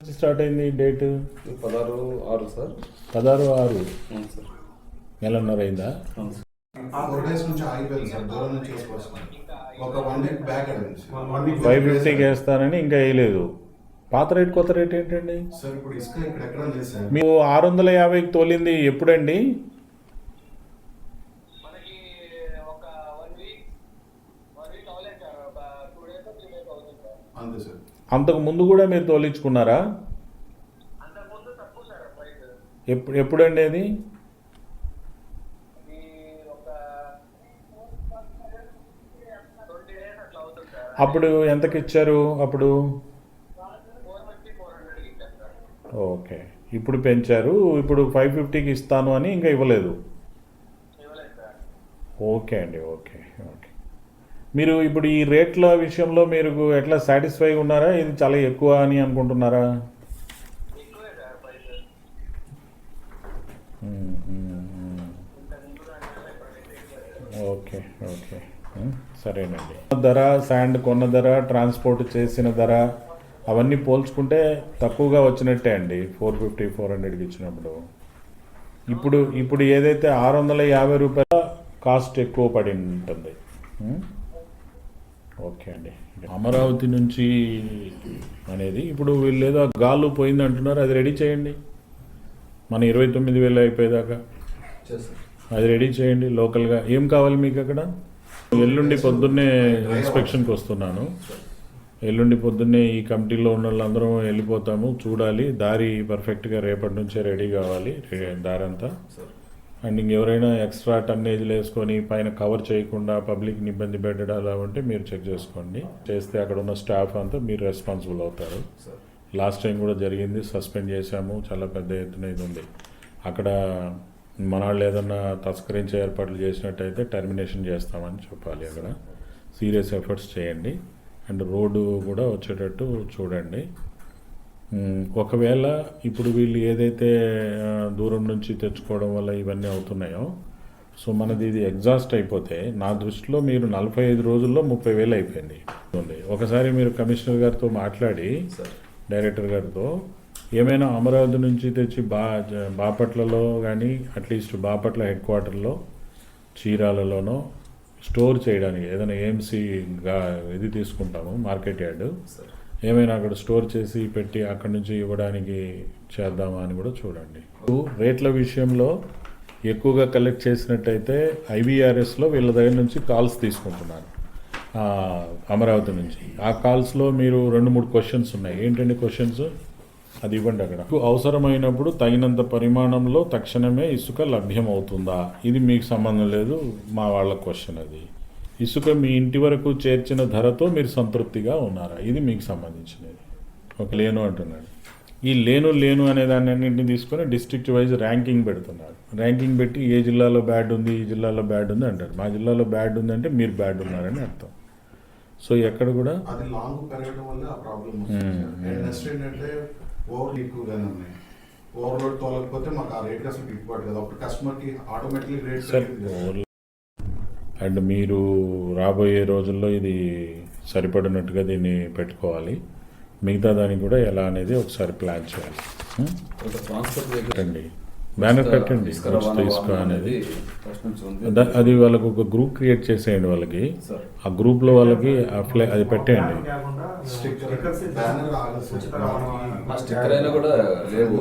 Start అయింది date? పదహారు ఆరు సార్. పదహారు ఆరు. నెలన్నర అయిందా? సార్. ఫోర్ డేస్ నుంచి ఆగిపోయింది సార్ దూరం నుంచి వేసుకొస్తున్నాం ఒక వన్ వీక్ బ్యాక్ అడింది ఫైవ్ ఫిఫ్టీకి వేస్తానని ఇంకా వేయలేదు. పాత రేట్ కొత్త రేట్ ఏంటండి? సార్ ఇప్పుడు ఇసుక ఇక్కడ ఎక్కడ లేదు సార్. మీరు ఆరు వందల యాభైకి తోలింది ఎప్పుడండి మనకి ఒక వన్ వీక్ వన్ వీక్ అవ్వలేదు సార్ ఒక టూ డేస్ త్రీ డేస్ అవుతుంది సార్ అంతే సార్ అంతకు ముందు కూడా మీరు తోలించుకున్నారా? ఎప్పుడు ఎప్పుడండి అది? ఇది అప్పుడు ఎంతకి ఇచ్చారు అప్పుడు? ఓకే. ఇప్పుడు పెంచారు. ఇప్పుడు ఫైవ్ ఫిఫ్టీకి ఇస్తాను అని ఇంకా ఇవ్వలేదు. ఓకే అండి. ఓకే. ఓకే. మీరు ఇప్పుడు ఈ రేట్ల విషయంలో మీరు ఎట్లా సాటిస్ఫై ఉన్నారా? ఇది చాలా ఎక్కువ అని అనుకుంటున్నారా. Okay okay. సరేనండి. ధర శాండ్ కొన్న ధర ట్రాన్స్పోర్ట్ చేసిన ధర అవన్నీ పోల్చుకుంటే తక్కువగా వచ్చినట్టే అండి. ఫోర్ ఫిఫ్టీ ఫోర్ హండ్రెడ్కి ఇచ్చినప్పుడు. ఇప్పుడు ఇప్పుడు ఏదైతే ఆరు వందల యాభై రూపాయల కాస్ట్ ఎక్కువ పడి ఉంటుంది? ఓకే అండి. అమరావతి నుంచి అనేది ఇప్పుడు వీళ్ళు ఏదో గాలు పోయింది అంటున్నారు అది రెడీ చేయండి. మన ఇరవై తొమ్మిది వేలు అయిపోయేదాకా. అది రెడీ చేయండి లోకల్గా. ఏం కావాలి మీకు అక్కడ? ఎల్లుండి పొద్దున్నే ఇన్స్పెక్షన్కి వస్తున్నాను. ఎల్లుండి పొద్దున్నే ఈ కమిటీలో ఉన్న వాళ్ళందరం వెళ్ళిపోతాము చూడాలి. దారి పర్ఫెక్ట్గా రేపటి నుంచే రెడీ కావాలి దారంతా. దారి అంతా సార్ అండ్ ఇంకెవరైనా ఎక్స్ట్రా టన్నేజ్లు వేసుకొని పైన కవర్ చేయకుండా పబ్లిక్ని ఇబ్బంది పెట్టడం అలా ఉంటే మీరు చెక్ చేసుకోండి. చేస్తే అక్కడ ఉన్న స్టాఫ్ అంతా మీరు రెస్పాన్సిబుల్ అవుతారు. లాస్ట్ టైం కూడా జరిగింది. సస్పెండ్ చేశాము. చాలా పెద్ద ఎత్తున ఇది ఉంది. అక్కడ మన వాళ్ళు ఏదన్నా తస్కరించే ఏర్పాట్లు చేసినట్టయితే టర్మినేషన్ చేస్తామని చెప్పాలి అక్కడ. సీరియస్ ఎఫర్ట్స్ చేయండి. అండ్ రోడ్డు కూడా వచ్చేటట్టు చూడండి. ఒకవేళ ఇప్పుడు వీళ్ళు ఏదైతే దూరం నుంచి తెచ్చుకోవడం వల్ల ఇవన్నీ అవుతున్నాయో సో మనది ఇది ఎగ్జాస్ట్ అయిపోతే నా దృష్టిలో మీరు నలభై ఐదు రోజుల్లో ముప్పై వేలు అయిపోయింది. ఒకసారి మీరు కమిషనర్ గారితో మాట్లాడి డైరెక్టర్ గారితో ఏమైనా అమరావతి నుంచి తెచ్చి బా బాపట్లలో కానీ అట్లీస్ట్ బాపట్ల హెడ్ క్వార్టర్లో చీరాలలోనో స్టోర్ చేయడానికి ఏదైనా ఏఎంసీ ఇది తీసుకుంటాము మార్కెట్ యార్డ్. ఏమైనా అక్కడ స్టోర్ చేసి పెట్టి అక్కడి నుంచి ఇవ్వడానికి చేద్దామా అని కూడా చూడండి. రేట్ల విషయంలో ఎక్కువగా కలెక్ట్ చేసినట్టయితే ఐవీఆర్ఎస్లో వీళ్ళ దగ్గర నుంచి కాల్స్ తీసుకుంటున్నాను అమరావతి నుంచి. ఆ కాల్స్లో మీరు రెండు మూడు క్వశ్చన్స్ ఉన్నాయి. ఏంటండి క్వశ్చన్స్ అది ఇవ్వండి అక్కడ. అవసరమైనప్పుడు తగినంత పరిమాణంలో తక్షణమే ఇసుక లభ్యం అవుతుందా ఇది మీకు సంబంధం లేదు మా వాళ్ళ క్వశ్చన్ అది. ఇసుక మీ ఇంటి వరకు చేర్చిన ధరతో మీరు సంతృప్తిగా ఉన్నారా? ఇది మీకు సంబంధించినది. ఒక లేను అంటున్నాడు. ఈ లేను లేను అనే దాన్ని అన్నింటినీ తీసుకొని డిస్ట్రిక్ట్ వైజ్ ర్యాంకింగ్ పెడుతున్నారు ర్యాంకింగ్ పెట్టి ఏ జిల్లాలో బ్యాడ్ ఉంది ఈ జిల్లాలో బ్యాడ్ ఉంది అంటారు మా జిల్లాలో బ్యాడ్ ఉందంటే మీరు బ్యాడ్ ఉన్నారని అర్థం. సో ఎక్కడ కూడా అది లాంగ్ పెరగడం వల్ల ఆ ప్రాబ్లం వస్తుంది సార్. అండ్ నెక్స్ట్ ఏంటంటే ఓవర్ ఎక్కువగానే ఉన్నాయి. ఓవర్లోడ్ తోలకపోతే మాకు ఆ రేట్ అసలు గిట్టుబాటు కదా అప్పుడు కస్టమర్కి ఆటోమేటిక్లీ రేట్ సార్ అండ్ మీరు రాబోయే రోజుల్లో ఇది సరిపడినట్టుగా దీన్ని పెట్టుకోవాలి. మిగతా దానికి కూడా ఎలా అనేది ఒకసారి ప్లాన్ చేయాలి. పెట్టండి. బ్యానర్ పెట్టండి. ఇసుక అనేది. ఫస్ట్ నుంచి ఉంది. ద- అది వాళ్ళకు ఒక గ్రూప్ క్రియేట్ చేసేయండి వాళ్ళకి. ఆ గ్రూప్లో వాళ్ళకి అప్లై అది పెట్టేయండి. స్టిక్కర్. అయినా కూడా లేవు.